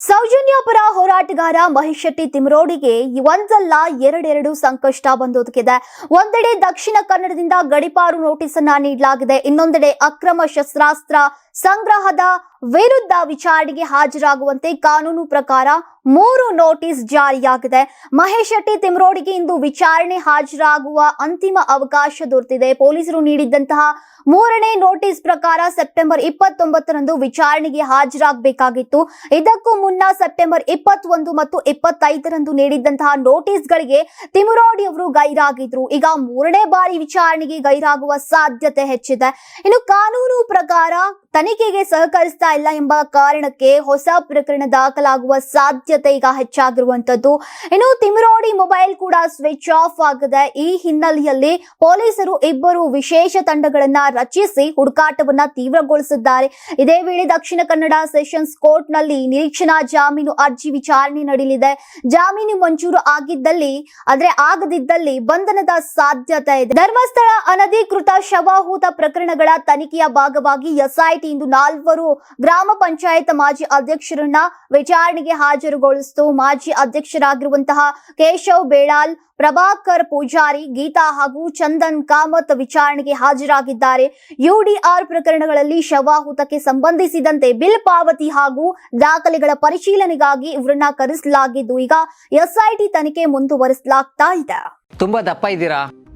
ಸೌಜನ್ಯ ಪರ ಹೋರಾಟಗಾರ ಮಹೇಶ್ ಶೆಟ್ಟಿ ತಿಮರೋಡಿಗೆ ಒಂದಲ್ಲ ಎರಡೆರಡು ಸಂಕಷ್ಟ ಬಂದೊದಗಿದೆ ಒಂದೆಡೆ ದಕ್ಷಿಣ ಕನ್ನಡದಿಂದ ಗಡಿಪಾರು ನೋಟಿಸ್ ಅನ್ನ ನೀಡಲಾಗಿದೆ. ಇನ್ನೊಂದೆಡೆ ಅಕ್ರಮ ಶಸ್ತ್ರಾಸ್ತ್ರ ಸಂಗ್ರಹದ ವಿರುದ್ಧ ವಿಚಾರಣೆಗೆ ಹಾಜರಾಗುವಂತೆ ಕಾನೂನು ಪ್ರಕಾರ ಮೂರು ನೋಟಿಸ್ ಜಾರಿಯಾಗಿದೆ. ಮಹೇಶ್ ಶೆಟ್ಟಿ ತಿಮರೋಡಿಗೆ ಇಂದು ವಿಚಾರಣೆ ಹಾಜರಾಗುವ ಅಂತಿಮ ಅವಕಾಶ ದೊರೆತಿದೆ. ಪೊಲೀಸರು ನೀಡಿದ್ದಂತಹ ಮೂರನೇ ನೋಟಿಸ್ ಪ್ರಕಾರ ಸೆಪ್ಟೆಂಬರ್ ಇಪ್ಪತ್ತೊಂಬತ್ತರಂದು ವಿಚಾರಣೆಗೆ ಹಾಜರಾಗಬೇಕಾಗಿತ್ತು. ಇದಕ್ಕೂ ಮುನ್ನ ಸೆಪ್ಟೆಂಬರ್ ಇಪ್ಪತ್ತೊಂದು ಮತ್ತು ಇಪ್ಪತ್ತೈದರಂದು ನೀಡಿದ್ದಂತಹ ನೋಟಿಸ್ಗಳಿಗೆ ತಿಮುರೋಡಿ ಅವರು ಗೈರಾಗಿದ್ರು. ಈಗ ಮೂರನೇ ಬಾರಿ ವಿಚಾರಣೆಗೆ ಗೈರಾಗುವ ಸಾಧ್ಯತೆ ಹೆಚ್ಚಿದೆ. ಇನ್ನು ಕಾನೂನು ಪ್ರಕಾರ ತನಿಖೆಗೆ ಸಹಕರಿಸ್ತಾ ಇಲ್ಲ ಎಂಬ ಕಾರಣಕ್ಕೆ ಹೊಸ ಪ್ರಕರಣ ದಾಖಲಾಗುವ ಸಾಧ್ಯತೆ ಈಗ ಹೆಚ್ಚಾಗಿರುವಂತದ್ದು ಇನ್ನು ತಿಮರೋಡಿ ಮೊಬೈಲ್ ಕೂಡ ಸ್ವಿಚ್ ಆಫ್ ಆಗಿದೆ. ಈ ಹಿನ್ನೆಲೆಯಲ್ಲಿ ಪೊಲೀಸರು ಇಬ್ಬರು ವಿಶೇಷ ತಂಡಗಳನ್ನ ರಚಿಸಿ ಹುಡುಕಾಟವನ್ನ ತೀವ್ರಗೊಳಿಸಿದ್ದಾರೆ. ಇದೇ ವೇಳೆ ದಕ್ಷಿಣ ಕನ್ನಡ ಸೆಷನ್ಸ್ ಕೋರ್ಟ್ನಲ್ಲಿ ನಿರೀಕ್ಷಣಾ ಜಾಮೀನು ಅರ್ಜಿ ವಿಚಾರಣೆ ನಡೆಯಲಿದೆ. ಜಾಮೀನು ಮಂಜೂರು ಆಗಿದ್ದಲ್ಲಿ, ಆದ್ರೆ ಆಗದಿದ್ದಲ್ಲಿ ಬಂಧನದ ಸಾಧ್ಯತೆ ಇದೆ. ಧರ್ಮಸ್ಥಳ ಅನಧಿಕೃತ ಶವಹೂತ ಪ್ರಕರಣಗಳ ತನಿಖೆಯ ಭಾಗವಾಗಿ ಎಸ್ಐಟಿ ಇಂದು ನಾಲ್ವರು ಗ್ರಾಮ ಪಂಚಾಯತ್ ಮಾಜಿ ಅಧ್ಯಕ್ಷರನ್ನ ವಿಚಾರಣೆಗೆ ಹಾಜರುಗೊಳಿಸಿತು. ಮಾಜಿ ಅಧ್ಯಕ್ಷರಾಗಿರುವಂತಹ ಕೇಶವ್ ಬೇಳಾಲ್, ಪ್ರಭಾಕರ್ ಪೂಜಾರಿ, ಗೀತಾ ಹಾಗೂ ಚಂದನ್ ಕಾಮತ್ ವಿಚಾರಣೆಗೆ ಹಾಜರಾಗಿದ್ದಾರೆ. ಯುಡಿಆರ್ ಪ್ರಕರಣಗಳಲ್ಲಿ ಶವಾಹುತಕ್ಕೆ ಸಂಬಂಧಿಸಿದಂತೆ ಬಿಲ್ ಪಾವತಿ ಹಾಗೂ ದಾಖಲೆಗಳ ಪರಿಶೀಲನೆಗಾಗಿ ಇವರನ್ನ ಕರೆಸಲಾಗಿದ್ದು, ಈಗ ಎಸ್ಐಟಿ ತನಿಖೆ ಮುಂದುವರಿಸಲಾಗ್ತಾ ಇದೆ. ತುಂಬಾ ದಪ್ಪ ಇದ್ದೀರಾ?